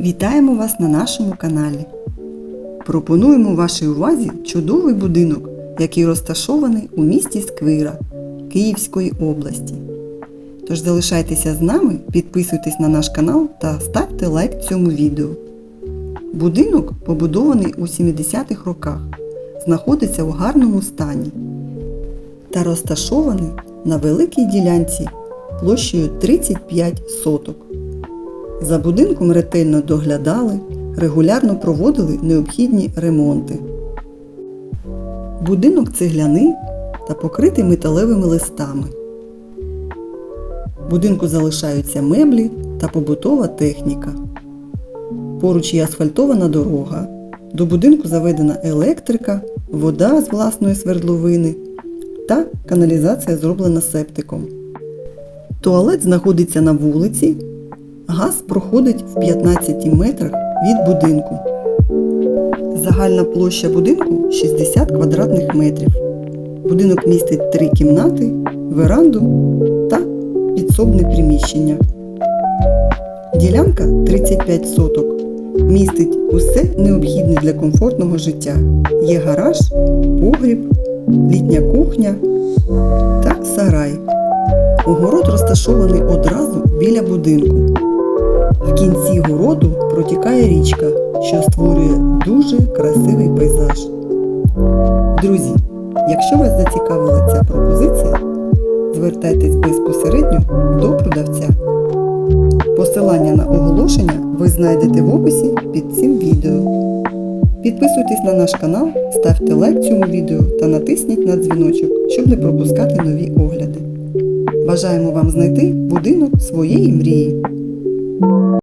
Вітаємо вас на нашому каналі. Пропонуємо вашій увазі чудовий будинок, який розташований у місті Сквира Київської області. Тож залишайтеся з нами, підписуйтесь на наш канал та ставте лайк цьому відео. Будинок побудований у 70-х роках, знаходиться у гарному стані та розташований на великій ділянці площею 35 соток. За будинком ретельно доглядали, регулярно проводили необхідні ремонти. Будинок цегляний та покритий металевими листами. Будинку залишаються меблі та побутова техніка. Поруч є асфальтована дорога. До будинку заведена електрика, вода з власної свердловини та каналізація зроблена септиком. Туалет знаходиться на вулиці, газ проходить в 15 метрах від будинку. Загальна площа будинку 60 квадратних метрів. Будинок містить три кімнати, веранду та підсобне приміщення. Ділянка 35 соток. Містить усе необхідне для комфортного життя. Є гараж, погріб, літня кухня та сарай. Огород розташований одразу біля будинку. В кінці городу протікає річка, що створює дуже красивий пейзаж. Друзі, якщо вас зацікавила ця пропозиція, звертайтесь безпосередньо до продавця. Посилання на оголошення ви знайдете в описі під цим відео. Підписуйтесь на наш канал, ставте лайк цьому відео та натисніть на дзвіночок, щоб не пропускати нові огляди. Бажаємо вам знайти будинок своєї мрії.